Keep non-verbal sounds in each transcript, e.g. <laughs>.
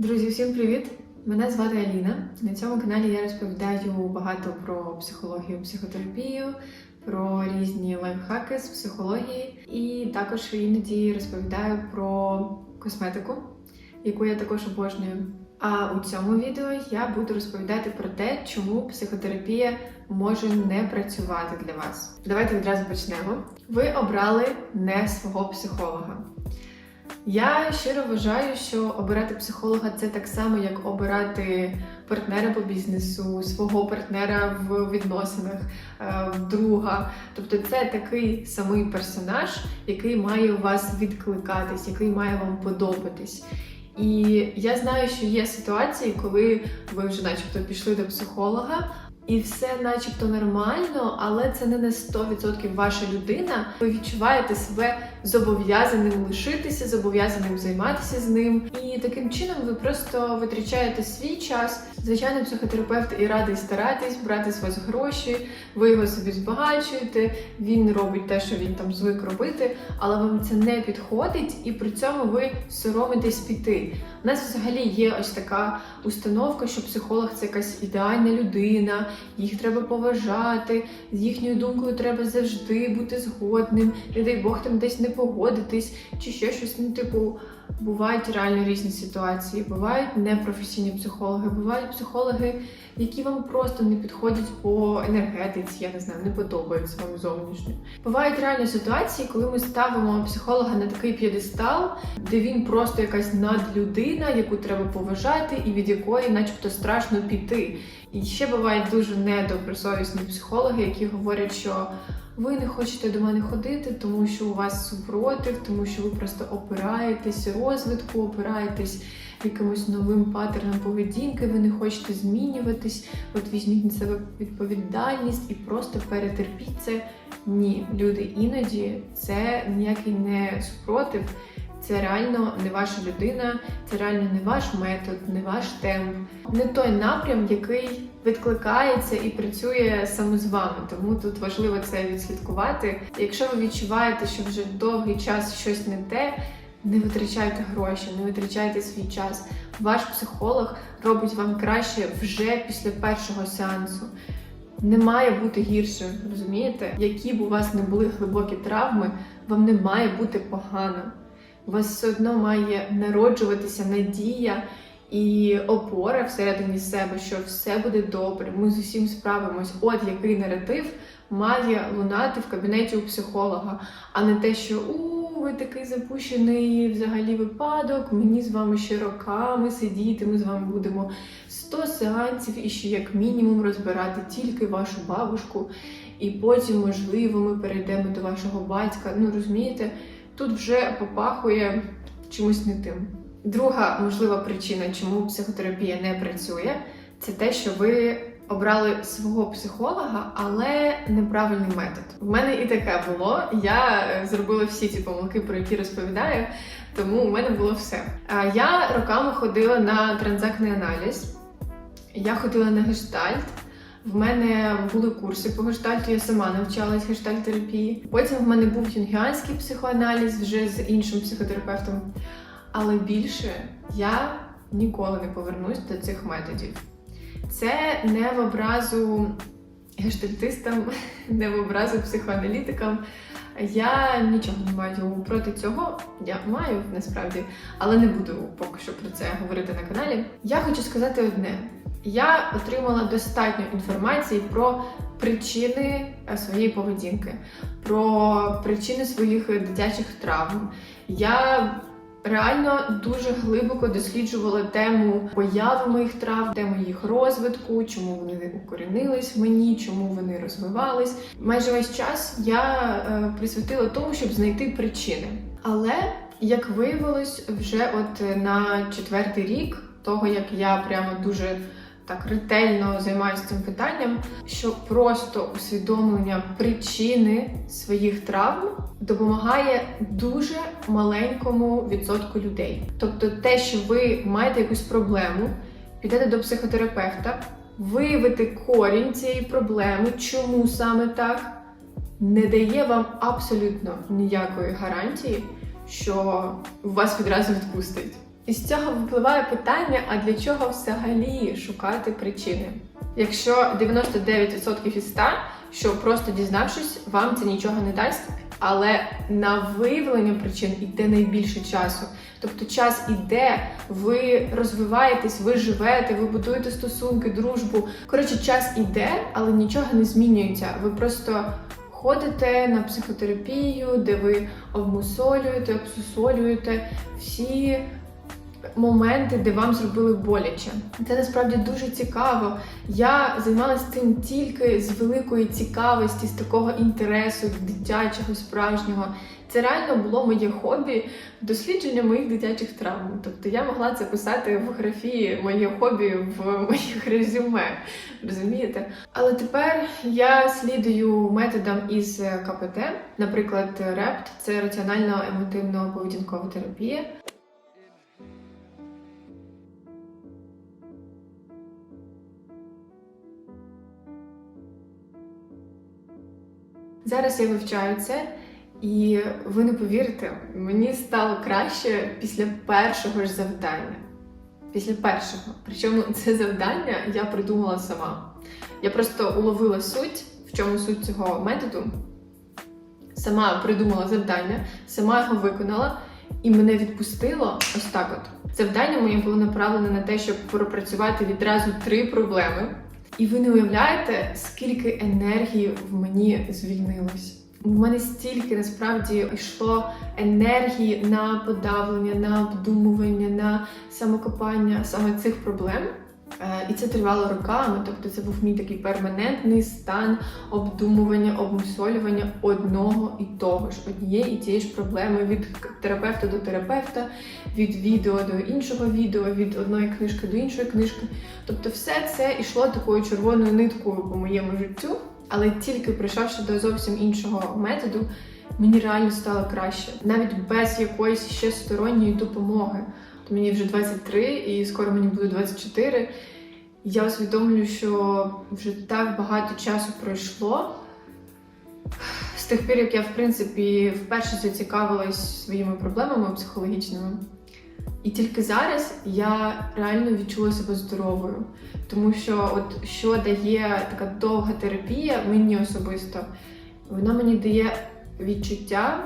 Друзі, всім привіт! Мене звати Аліна. На цьому каналі я розповідаю багато про психологію, психотерапію, про різні лайфхаки з психології, і також іноді розповідаю про косметику, яку я також обожнюю. А у цьому відео я буду розповідати про те, чому психотерапія може не працювати для вас. Давайте відразу почнемо. Ви обрали не свого психолога. Я щиро вважаю, що обирати психолога це так само, як обирати партнера по бізнесу, свого партнера в відносинах, е, друга. Тобто це такий самий персонаж, який має у вас відкликатись, який має вам подобатись. І я знаю, що є ситуації, коли ви вже, начебто, пішли до психолога. І все, начебто, нормально, але це не на 100% ваша людина. Ви відчуваєте себе зобов'язаним лишитися, зобов'язаним займатися з ним. І таким чином ви просто витрачаєте свій час. Звичайно, психотерапевт і радий старатись, брати з вас гроші, ви його собі збагачуєте, він робить те, що він там звик робити, але вам це не підходить, і при цьому ви соромитесь піти. У нас взагалі є ось така установка, що психолог це якась ідеальна людина, їх треба поважати, з їхньою думкою треба завжди бути згодним, не дай Бог там десь не погодитись, чи ще щось. Ну, типу, бувають реально різні ситуації. Бувають непрофесійні психологи, бувають психологи, які вам просто не підходять по енергетиці, я не знаю, не подобаються вам зовнішньо. Бувають реально ситуації, коли ми ставимо психолога на такий п'єдестал, де він просто якась надлюдина, яку треба поважати, і від якої, начебто, страшно піти. І ще бувають дуже недобросовісні психологи, які говорять, що ви не хочете до мене ходити, тому що у вас супротив, тому що ви просто опираєтесь розвитку, опираєтесь якимось новим паттерном поведінки, ви не хочете змінюватись, от візьміть на себе відповідальність і просто перетерпіть це. Ні, люди, іноді це ніякий не супротив. Це реально не ваша людина, це реально не ваш метод, не ваш темп, не той напрям, який відкликається і працює саме з вами. Тому тут важливо це відслідкувати. Якщо ви відчуваєте, що вже довгий час щось не те, не витрачайте гроші, не витрачайте свій час. Ваш психолог робить вам краще вже після першого сеансу. Не має бути гірше, розумієте? Які б у вас не були глибокі травми, вам не має бути погано. У вас все одно має народжуватися надія і опора всередині себе, що все буде добре, ми з усім справимось. От який наратив має лунати в кабінеті у психолога, а не те, що у ви такий запущений взагалі випадок. Мені з вами ще роками сидіти. Ми з вами будемо 100 сеансів і ще як мінімум розбирати тільки вашу бабушку, і потім, можливо, ми перейдемо до вашого батька. Ну розумієте? Тут вже попахує чимось не тим. Друга можлива причина, чому психотерапія не працює, це те, що ви обрали свого психолога, але неправильний метод. В мене і таке було. Я зробила всі ці помилки, про які розповідаю, тому у мене було все. Я роками ходила на транзактний аналіз, я ходила на гештальт. В мене були курси по гештальту, я сама навчалась гештальт-терапії. Потім в мене був юнгіанський психоаналіз вже з іншим психотерапевтом. Але більше я ніколи не повернусь до цих методів. Це не в образу гештальтистам, <laughs> не в образу психоаналітикам. Я нічого не маю проти цього. Я маю насправді, але не буду поки що про це говорити на каналі. Я хочу сказати одне. Я отримала достатньо інформації про причини е, своєї поведінки, про причини своїх дитячих травм. Я реально дуже глибоко досліджувала тему появи моїх травм, тему їх розвитку, чому вони укорінились в мені, чому вони розвивались. Майже весь час я е, присвятила тому, щоб знайти причини. Але як виявилось, вже от на четвертий рік того, як я прямо дуже так ретельно займаюся цим питанням, що просто усвідомлення причини своїх травм допомагає дуже маленькому відсотку людей. Тобто, те, що ви маєте якусь проблему, підете до психотерапевта, виявити корінь цієї проблеми, чому саме так, не дає вам абсолютно ніякої гарантії, що вас відразу відпустить. Із цього випливає питання: а для чого взагалі шукати причини? Якщо 99% із 100, що просто дізнавшись, вам це нічого не дасть, але на виявлення причин йде найбільше часу. Тобто час іде, ви розвиваєтесь, ви живете, ви будуєте стосунки, дружбу. Коротше, час іде, але нічого не змінюється. Ви просто ходите на психотерапію, де ви обмусолюєте, обсусолюєте всі моменти, де вам зробили боляче. Це насправді дуже цікаво. Я займалася цим тільки з великої цікавості, з такого інтересу дитячого, справжнього. Це реально було моє хобі дослідження моїх дитячих травм. Тобто я могла це писати в графії моє хобі в <laughs> моїх резюме. Розумієте? Але тепер я слідую методам із КПТ, наприклад, РЕПТ це раціонально-емотивно поведінкова терапія. Зараз я вивчаю це, і ви не повірите, мені стало краще після першого ж завдання. Після першого. Причому це завдання я придумала сама. Я просто уловила суть, в чому суть цього методу. Сама придумала завдання, сама його виконала, і мене відпустило ось так от. Завдання моє було направлене на те, щоб пропрацювати відразу три проблеми. І ви не уявляєте, скільки енергії в мені звільнилось. У мене стільки насправді йшло енергії на подавлення, на обдумування, на самокопання саме цих проблем. Е, І це тривало роками, тобто це був мій такий перманентний стан обдумування, обмусолювання одного і того ж, однієї і тієї ж проблеми від терапевта до терапевта, від відео до іншого відео, від одної книжки до іншої книжки. Тобто, все це йшло такою червоною ниткою по моєму життю, але тільки прийшовши до зовсім іншого методу, мені реально стало краще, навіть без якоїсь ще сторонньої допомоги. Мені вже 23 і скоро мені буде 24. Я усвідомлюю, що вже так багато часу пройшло. З тих пір, як я, в принципі, вперше зацікавилась своїми проблемами психологічними. І тільки зараз я реально відчула себе здоровою. Тому що, от що дає така довга терапія мені особисто, вона мені дає відчуття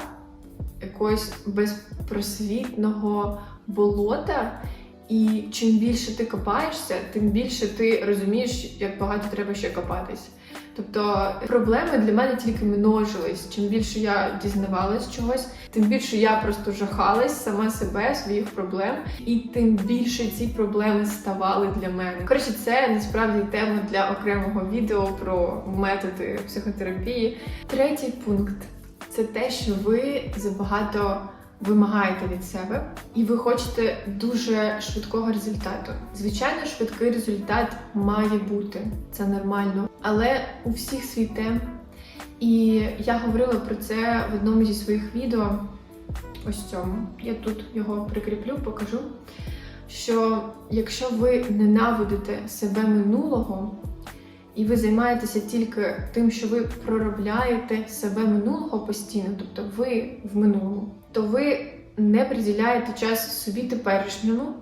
якогось безпросвітного болота. І чим більше ти копаєшся, тим більше ти розумієш, як багато треба ще копатись. Тобто проблеми для мене тільки множились. Чим більше я дізнавалась чогось, тим більше я просто жахалась сама себе, своїх проблем, і тим більше ці проблеми ставали для мене. Коротше, це насправді тема для окремого відео про методи психотерапії. Третій пункт це те, що ви забагато вимагаєте від себе, і ви хочете дуже швидкого результату. Звичайно, швидкий результат має бути це нормально, але у всіх свій темп. І я говорила про це в одному зі своїх відео. Ось цьому. Я тут його прикріплю, покажу. Що якщо ви ненавидите себе минулого, і ви займаєтеся тільки тим, що ви проробляєте себе минулого постійно, тобто ви в минулому, то ви не приділяєте час собі теперішньому.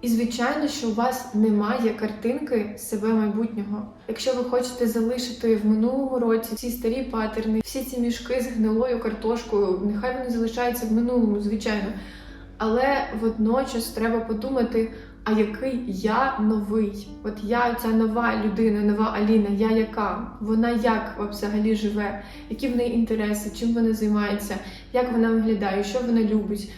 І, звичайно, що у вас немає картинки себе майбутнього. Якщо ви хочете залишити в минулому році ці старі патерни, всі ці мішки з гнилою картошкою, нехай вони залишаються в минулому, звичайно. Але водночас треба подумати, а який я новий? От я ця нова людина, нова Аліна, я яка? Вона як взагалі живе? Які в неї інтереси, чим вона займається, як вона виглядає, що вона любить?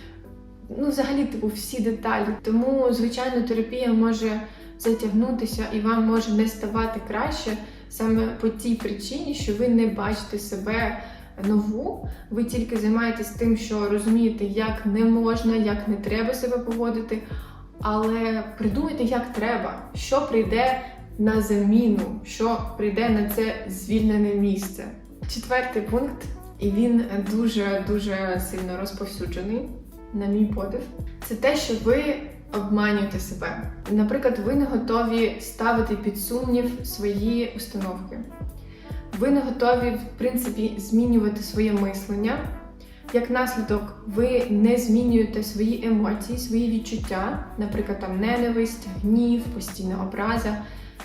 Ну, взагалі, типу, всі деталі. Тому, звичайно, терапія може затягнутися і вам може не ставати краще саме по тій причині, що ви не бачите себе нову. Ви тільки займаєтесь тим, що розумієте, як не можна, як не треба себе поводити. Але придумайте, як треба, що прийде на заміну, що прийде на це звільнене місце. Четвертий пункт, і він дуже дуже сильно розповсюджений, на мій подив, це те, що ви обманюєте себе. Наприклад, ви не готові ставити під сумнів свої установки. Ви не готові, в принципі, змінювати своє мислення. Як наслідок, ви не змінюєте свої емоції, свої відчуття, наприклад, там ненависть, гнів, постійна образа,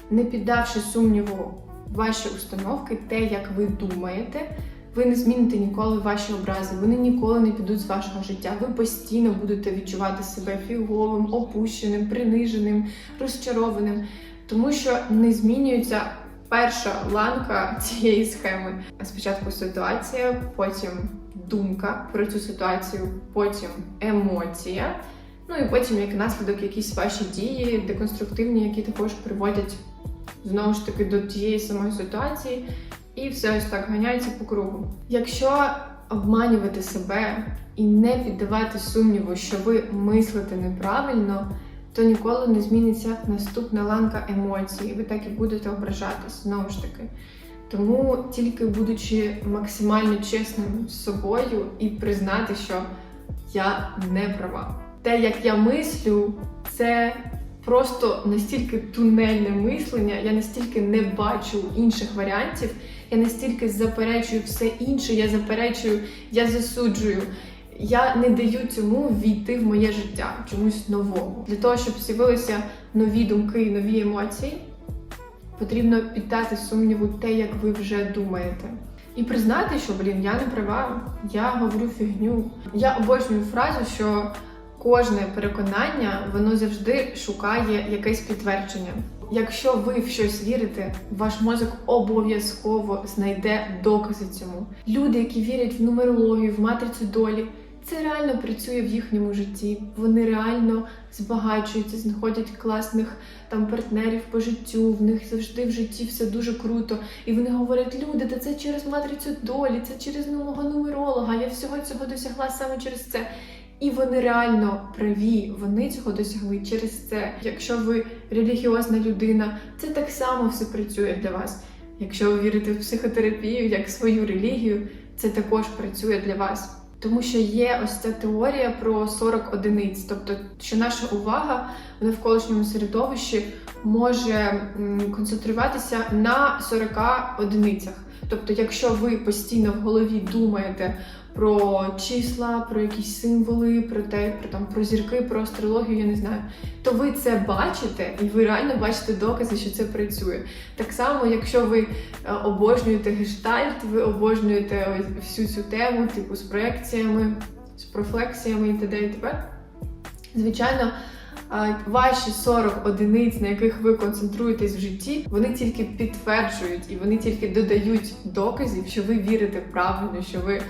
не піддавши сумніву ваші установки, те, як ви думаєте, ви не зміните ніколи ваші образи, вони ніколи не підуть з вашого життя. Ви постійно будете відчувати себе фіговим, опущеним, приниженим, розчарованим, тому що не змінюється перша ланка цієї схеми. Спочатку ситуація, потім думка про цю ситуацію, потім емоція. Ну і потім, як наслідок, якісь ваші дії, деконструктивні, які також приводять знову ж таки до тієї самої ситуації, і все ось так ганяється по кругу. Якщо обманювати себе і не піддавати сумніву, що ви мислите неправильно, то ніколи не зміниться наступна ланка емоцій. Ви так і будете ображатись знову ж таки. Тому тільки будучи максимально чесним з собою і признати, що я не права. Те, як я мислю, це просто настільки тунельне мислення, я настільки не бачу інших варіантів, я настільки заперечую все інше, я заперечую, я засуджую. Я не даю цьому війти в моє життя чомусь новому. Для того, щоб з'явилися нові думки нові емоції, потрібно піддати сумніву те, як ви вже думаєте. І признати, що блін, я не права, я говорю фігню. Я обожнюю фразу, що кожне переконання воно завжди шукає якесь підтвердження. Якщо ви в щось вірите, ваш мозок обов'язково знайде докази цьому. Люди, які вірять в нумерологію, в матрицю долі, це реально працює в їхньому житті. Вони реально збагачуються, знаходять класних там партнерів по життю. В них завжди в житті все дуже круто. І вони говорять: люди, та це через матрицю долі, це через нового нумеролога. Я всього цього досягла саме через це. І вони реально праві, вони цього досягли через це. Якщо ви релігіозна людина, це так само все працює для вас. Якщо ви вірите в психотерапію як свою релігію, це також працює для вас. Тому що є ось ця теорія про 40 одиниць, тобто, що наша увага в навколишньому середовищі може концентруватися на 40 одиницях. Тобто, якщо ви постійно в голові думаєте про числа, про якісь символи, про те, про там про зірки, про астрологію, я не знаю, то ви це бачите, і ви реально бачите докази, що це працює. Так само, якщо ви е, обожнюєте гештальт, ви обожнюєте всю цю тему, типу з проекціями, з профлексіями і т.д. і т.п. Звичайно, ваші 40 одиниць, на яких ви концентруєтесь в житті, вони тільки підтверджують і вони тільки додають доказів, що ви вірите правильно, що ви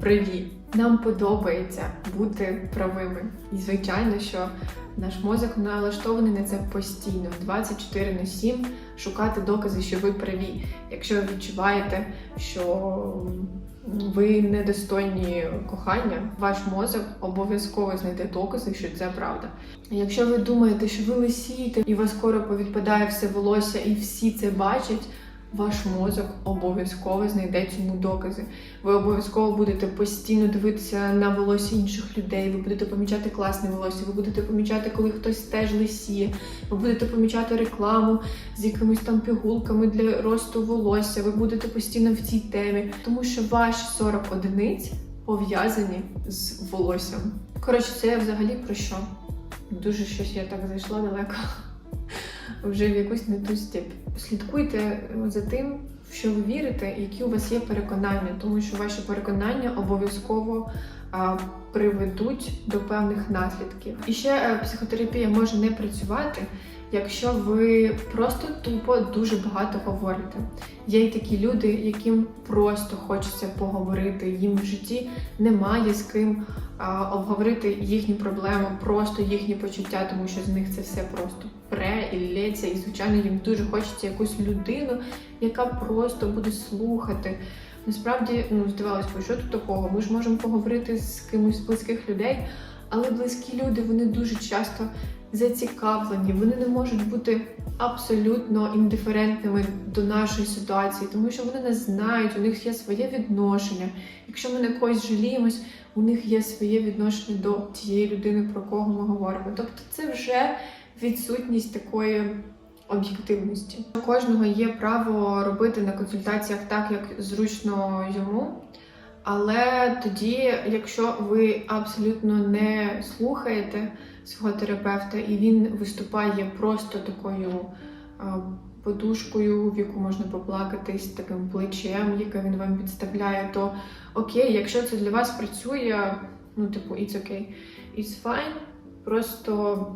праві. Нам подобається бути правими. І звичайно, що наш мозок налаштований на це постійно, 24 на 7, шукати докази, що ви праві. Якщо ви відчуваєте, що ви недостойні кохання, ваш мозок обов'язково знайде докази, що це правда. Якщо ви думаєте, що ви лисієте і у вас скоро повідпадає все волосся, і всі це бачать. Ваш мозок обов'язково знайде цьому докази. Ви обов'язково будете постійно дивитися на волосся інших людей. Ви будете помічати класне волосся, ви будете помічати, коли хтось теж лисіє. Ви будете помічати рекламу з якимись там пігулками для росту волосся. Ви будете постійно в цій темі, тому що ваші 40 одиниць пов'язані з волоссям. Коротше, це взагалі про що? Дуже щось я так зайшла далеко вже в якусь не ту степь. Слідкуйте за тим, що ви вірите, які у вас є переконання, тому що ваші переконання обов'язково приведуть до певних наслідків. І ще е, психотерапія може не працювати. Якщо ви просто тупо дуже багато говорите. Є й такі люди, яким просто хочеться поговорити. Їм в житті немає з ким а, обговорити їхні проблеми, просто їхні почуття, тому що з них це все просто пре і лється. І звичайно, їм дуже хочеться якусь людину, яка просто буде слухати. Насправді, ну здавалось що тут такого? Ми ж можемо поговорити з кимось з близьких людей, але близькі люди вони дуже часто зацікавлені, вони не можуть бути абсолютно індиферентними до нашої ситуації, тому що вони не знають, у них є своє відношення. Якщо ми на когось жаліємось, у них є своє відношення до тієї людини, про кого ми говоримо. Тобто, це вже відсутність такої. Об'єктивності у кожного є право робити на консультаціях так, як зручно йому. Але тоді, якщо ви абсолютно не слухаєте свого терапевта, і він виступає просто такою подушкою, в яку можна поплакатись, таким плечем, яке він вам підставляє, то окей, якщо це для вас працює, ну, типу, it's okay, it's fine, просто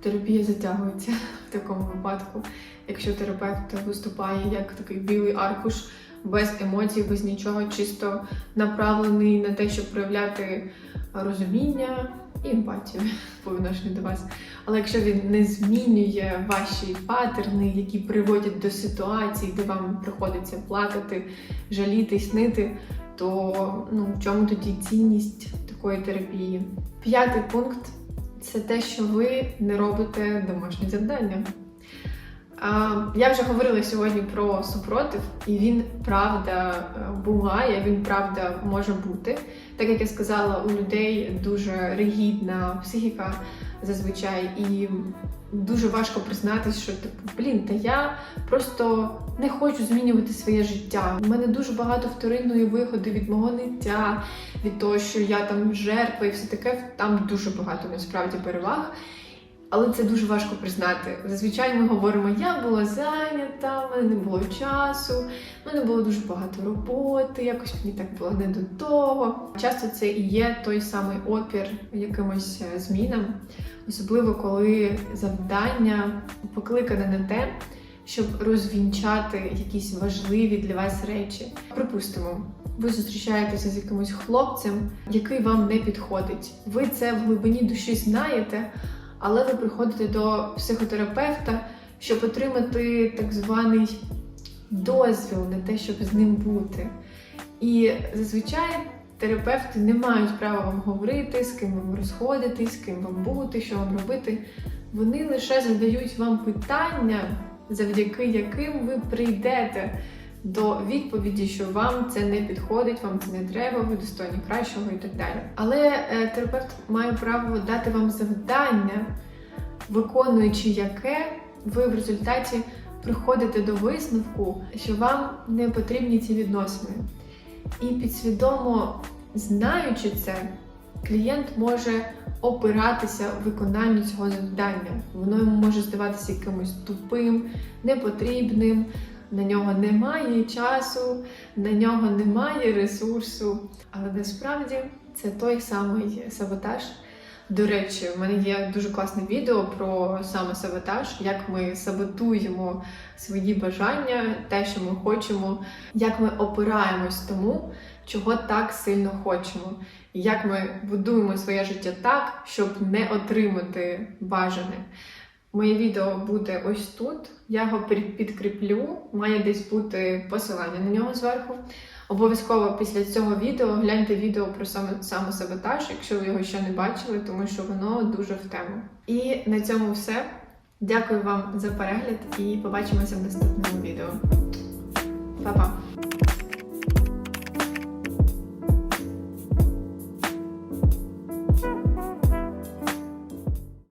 терапія затягується <laughs> в такому випадку. Якщо терапевт виступає як такий білий аркуш, без емоцій, без нічого, чисто направлений на те, щоб проявляти розуміння і емпатію <laughs> по відношенню до вас. Але якщо він не змінює ваші патерни, які приводять до ситуацій, де вам приходиться плакати, жаліти, снити, то ну, в чому тоді цінність такої терапії? П'ятий пункт це те, що ви не робите домашні завдання. Я вже говорила сьогодні про супротив, і він правда е, буває, він правда може бути. Так як я сказала, у людей дуже ригідна психіка зазвичай, і дуже важко признатись, що типу, блін, та я просто не хочу змінювати своє життя. У мене дуже багато вторинної виходу від мого ниття, від того, що я там жертва і все таке. Там дуже багато насправді переваг. Але це дуже важко признати. Зазвичай ми говоримо, я була зайнята, в мене не було часу, в мене було дуже багато роботи, якось мені так було не до того. Часто це і є той самий опір якимось е, змінам, особливо коли завдання покликане на те, щоб розвінчати якісь важливі для вас речі. Припустимо, ви зустрічаєтеся з якимось хлопцем, який вам не підходить. Ви це в глибині душі знаєте але ви приходите до психотерапевта, щоб отримати так званий дозвіл на те, щоб з ним бути. І зазвичай терапевти не мають права вам говорити, з ким вам розходитись, з ким вам бути, що вам робити. Вони лише задають вам питання, завдяки яким ви прийдете до відповіді, що вам це не підходить, вам це не треба, ви достойні кращого і так далі. Але е, терапевт має право дати вам завдання, виконуючи яке ви в результаті приходите до висновку, що вам не потрібні ці відносини. І підсвідомо знаючи це, клієнт може опиратися в виконанні цього завдання. Воно йому може здаватися якимось тупим, непотрібним на нього немає часу, на нього немає ресурсу. Але насправді це той самий саботаж. До речі, в мене є дуже класне відео про саме саботаж, як ми саботуємо свої бажання, те, що ми хочемо, як ми опираємось тому, чого так сильно хочемо, і як ми будуємо своє життя так, щоб не отримати бажане. Моє відео буде ось тут. Я його підкріплю, має десь бути посилання на нього зверху. Обов'язково після цього відео гляньте відео про саме самосаботаж, якщо ви його ще не бачили, тому що воно дуже в тему. І на цьому все. Дякую вам за перегляд і побачимося в наступному відео. Па-па!